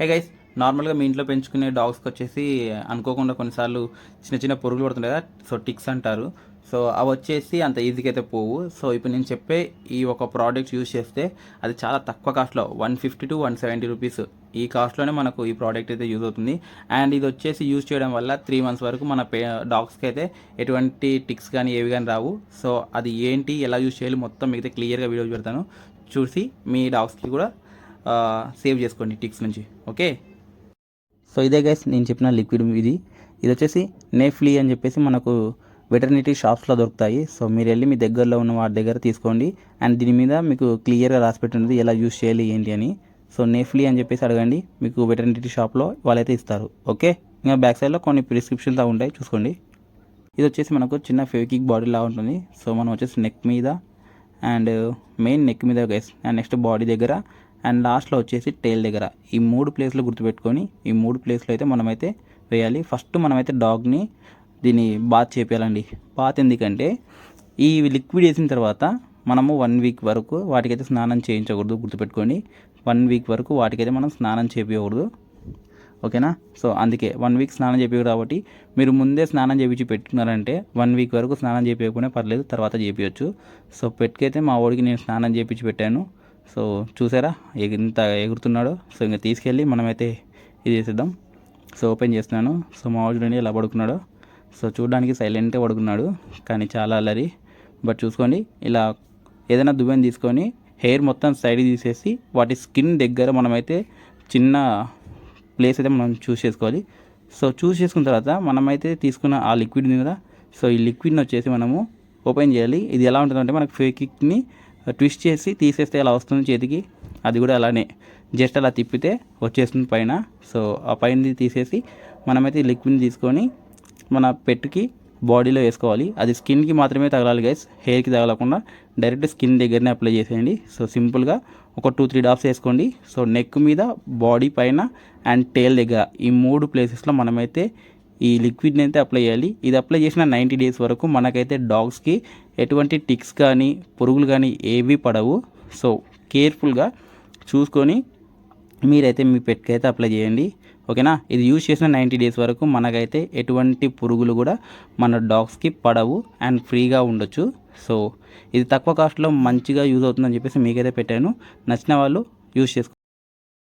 Hey guys నార్మల్గా మీ ఇంట్లో పెంచుకునే డాగ్స్కి వచ్చేసి అనుకోకుండా కొన్నిసార్లు చిన్న చిన్న పురుగులు పడుతుంటాయి కదా సో టిక్స్ అంటారు. సో అవి వచ్చేసి అంత ఈజీగా అయితే పోవు. సో ఇప్పుడు నేను చెప్పే ఈ ఒక ప్రోడక్ట్ యూజ్ చేస్తే అది చాలా తక్కువ కాస్ట్లో one fifty to one seventy rupees ఈ కాస్ట్లోనే మనకు ఈ ప్రోడక్ట్ అయితే యూజ్ అవుతుంది. అండ్ ఇది వచ్చేసి యూజ్ చేయడం వల్ల త్రీ మంత్స్ వరకు మన పే డాగ్స్కి అయితే ఎటువంటి టిక్స్ కానీ ఏవి కానీ రావు. సో అది ఏంటి ఎలా యూజ్ చేయాలి మొత్తం మిగతా క్లియర్గా వీడియో పెడతాను. చూసి మీ డాగ్స్కి కూడా సేవ్ చేసుకోండి టిక్స్ నుంచి ఓకే? సో ఇదే గైస్ నేను చెప్పిన లిక్విడ్ ఇది. ఇది వచ్చేసి నేఫ్లీ అని చెప్పేసి మనకు వెటర్నిటీ షాప్స్లో దొరుకుతాయి. సో మీరు వెళ్ళి మీ దగ్గరలో ఉన్న వాటి దగ్గర తీసుకోండి. అండ్ దీని మీద మీకు క్లియర్గా రాసిపెట్టి పెట్టినది ఎలా యూజ్ చేయాలి ఏంటి అని. సో నేఫ్లీ అని చెప్పేసి అడగండి. మీకు వెటర్నిటీ షాప్లో వాళ్ళైతే ఇస్తారు ఓకే? ఇంకా బ్యాక్ సైడ్లో కొన్ని ప్రిస్క్రిప్షన్స్ ఉంటాయి చూసుకోండి. ఇది వచ్చేసి మనకు చిన్న ఫెవికిక్ బాడీలా ఉంటుంది. సో మనం వచ్చేసి నెక్ మీద అండ్ మెయిన్ నెక్ మీద గైస్ అండ్ నెక్స్ట్ బాడీ దగ్గర అండ్ లాస్ట్లో వచ్చేసి టైల్ దగ్గర. ఈ మూడు ప్లేస్లు గుర్తుపెట్టుకొని ఈ మూడు ప్లేస్లో అయితే మనమైతే వేయాలి. ఫస్ట్ మనమైతే డాగ్ని దీన్ని బాత్ చేపేయాలండి. బాత్ ఎందుకంటే ఈ లిక్విడ్ వేసిన తర్వాత మనము వన్ వీక్ వరకు వాటికైతే స్నానం చేయించకూడదు గుర్తుపెట్టుకోండి. వన్ వీక్ వరకు వాటికైతే మనం స్నానం చేపించకూడదు ఓకేనా? సో అందుకే వన్ వీక్ స్నానం చేపించారు కాబట్టి మీరు ముందే స్నానం చేపించి పెట్టుకున్నారంటే వన్ వీక్ వరకు స్నానం చేపించకుండా పర్లేదు తర్వాత చేపించచ్చు సో పెట్టుకైతే మా వాడికి నేను స్నానం చేపించి పెట్టాను. సో చూసారా? ఎంత ఎగురుతున్నాడో? సో ఇంకా తీసుకెళ్ళి మనమైతే ఇది చేసేద్దాం. సో ఓపెన్ చేస్తున్నాను. సో మా చూడండి ఎలా పడుకున్నాడో. సో చూడడానికి సైలెంట్గా పడుకున్నాడు. కానీ చాలా అల్లరి. బట్ చూసుకోండి ఇలా ఏదైనా దువ్వెని తీసుకొని హెయిర్ మొత్తం సైడ్ తీసేసి వాటి స్కిన్ దగ్గర మనమైతే చిన్న ప్లేస్ అయితే మనం చూస్ చేసుకోవాలి. సో చూస్ చేసుకున్న తర్వాత మనమైతే తీసుకున్న ఆ లిక్విడ్ కదా? సో ఈ లిక్విడ్ని వచ్చేసి మనము ఓపెన్ చేయాలి. ఇది ఎలా ఉంటుందంటే మనకు ఫేకిక్ని ట్విస్ట్ చేసి తీసేస్తే ఎలా వస్తుంది చేతికి అది కూడా అలానే. జస్ట్ అలా తిప్పితే వచ్చేస్తుంది పైన. సో ఆ పైన తీసేసి మనమైతే లిక్విడ్ని తీసుకొని మన పెట్టుకి బాడీలో వేసుకోవాలి. అది స్కిన్కి మాత్రమే తగలాలి గైస్ హెయిర్కి తగలకుండా డైరెక్ట్ స్కిన్ దగ్గరనే అప్లై చేసేయండి. సో సింపుల్గా ఒక టూ త్రీ డాప్స్ వేసుకోండి. సో నెక్ మీద బాడీ పైన అండ్ టేల్ దగ్గర ఈ మూడు ప్లేసెస్లో మనమైతే ఈ లిక్విడ్ని అయితే అప్లై చేయాలి. ఇది అప్లై చేసిన నైంటీ డేస్ వరకు మనకైతే డాగ్స్కి ఎటువంటి టిక్స్ కానీ పురుగులు కానీ ఏవి పడవు. సో కేర్ఫుల్గా చూసుకొని మీరైతే మీ పెట్కి అయితే అప్లై చేయండి. ఓకేనా ఇది యూజ్ చేసిన నైంటీ డేస్ వరకు మనకైతే ఎటువంటి పురుగులు కూడా మన డాగ్స్కి పడవు అండ్ ఫ్రీగా ఉండొచ్చు. సో ఇది తక్కువ కాస్ట్లో మంచిగా యూజ్ అవుతుందని చెప్పేసి మీకైతే పెట్టాను. నచ్చిన వాళ్ళు యూజ్ చేసుకో